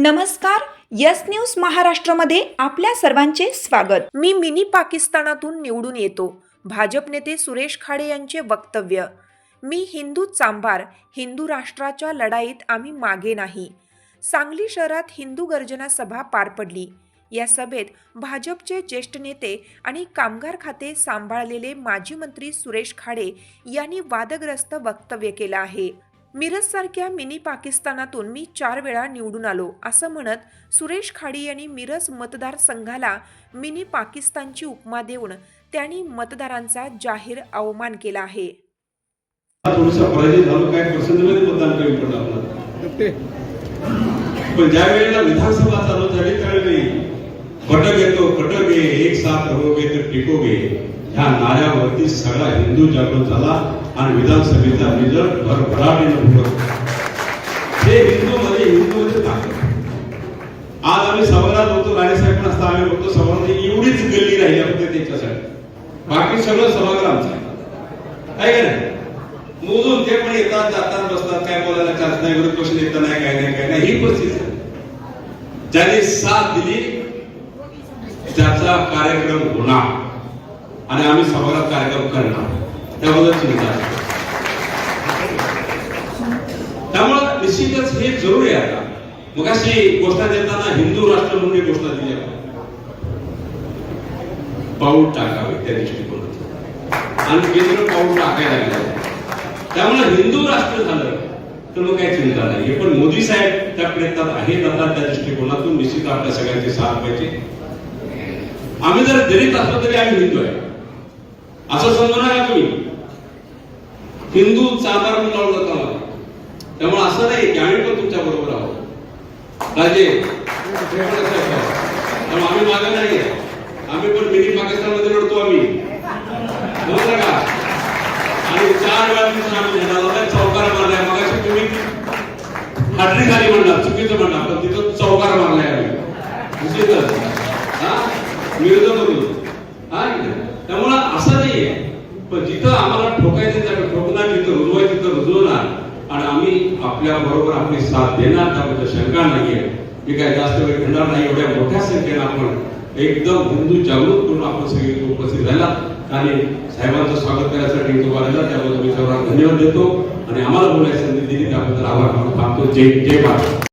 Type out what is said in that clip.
नमस्कार yes news महाराष्ट्रामध्ये आपल्या सर्वांचे स्वागत. मी मिनी पाकिस्तानातून निवडून येतो. भाजप नेते सुरेश खाडे यांचे वक्तव्य. मी हिंदू चांभार हिंदू राष्ट्राच्या लढाईत आम्ही मागे नाही. सांगली शहरात हिंदू गर्जना सभा पार पडली. या सभेत भाजपचे ज्येष्ठ नेते आणि कामगार खाते सांभाळलेले माजी मंत्री सुरेश खाडे यांनी वादग्रस्त वक्तव्य केलं आहे. मिरजसारख्या मिनी पाकिस्तानातून मी चार वेळा निवडून आलो असं म्हणत सुरेश खाडी यांनी मिरज मतदारसंघाला मिनी पाकिस्तानची उपमा देऊन त्यांनी मतदारांचा जाहीर अवमान केला आहे. पण ज्या वेळेला विधानसभा चालू झाली त्यावेळी कटक येतो कटक ये एक साथ रहोगे तर टिकोगे. ह्या नाऱ्यावरती सगळा हिंदू जागृत झाला आणि विधानसभेचा रिझल्ट भरभराटीनं उभं हे हिंदू म्हणजे मध्ये हिंदू मध्ये ताकद आज आम्ही सभागृहात होतो राणेसाहेब पण असता आम्ही बघतो सभागृहात एवढीच गल्ली राहिली फक्त त्यांच्यासाठी. बाकी सगळं सभागृह आमचं आहे. का नाही? मोजून ते पण येतात जातात बसतात काय बोलायला चान्स नाही विरोध पक्ष नेता नाही काय नाही काय नाही ही परिस्थिती ज्याने साथ दिली त्याचा कार्यक्रम होणार. आणि आम्ही सभागृहात कार्यक्रम करणार. त्याबद्दल चिंता त्यामुळं निश्चितच हे जरुरी आहे आता मग अशी घोषणा देताना हिंदू राष्ट्र म्हणून एक घोषणा दिली आपण पाऊल टाकावे त्या दृष्टिकोनात आणि केंद्र पाऊल टाकायला लागलं त्यामुळे हिंदू राष्ट्र झालं तर मग काही चिंता नाही. पण मोदी साहेब त्या प्रयत्नात आहेत आता त्या दृष्टिकोनातून. निश्चित आपल्या सगळ्यांची साथ पाहिजे. आम्ही जर दलित असलो तरी आम्ही हिंदू आहे. असं समजू नका तुम्ही. हिंदू चांदार म्हणून जाता त्यामुळे असं नाही की आम्ही पण तुमच्या बरोबर आहोत. राजे त्यामुळे आम्ही मागे नाही आम्ही पण मिनी पाकिस्तानमध्ये लढतो आम्ही. समजलं का? आणि चार वेळा तिथून आम्ही झेंडा लावला चौकार मारलाय. मगाशी तुम्ही हाटरी खाली म्हणला चुकीचं म्हणला पण तिथं चौकार मारलाय आम्ही निश्चितच हा विरोध करून हा की नाही? त्यामुळं असं नाहीये पण जिथं आम्हाला ठोकायचं त्याकडे ठोकणार जिथं रुजवायचं तिथं रुजवणार आणि आम्ही आपल्या बरोबर आपली साथ देणार त्याबद्दल शंका नाहीये. मी काय जास्त वेळ घेणार नाही एवढ्या मोठ्या संख्येनं आपण एकदम हिंदू जागृत करून आपण सगळे उपस्थित राहिला. आणि साहेबांचं स्वागत करण्यासाठी तो उभा राहिला त्याबद्दल मी सर्वांना धन्यवाद देतो. आणि आम्हाला बोलायची संधी दिली त्याबद्दल आभार मानून थांबतो जय जय भारत.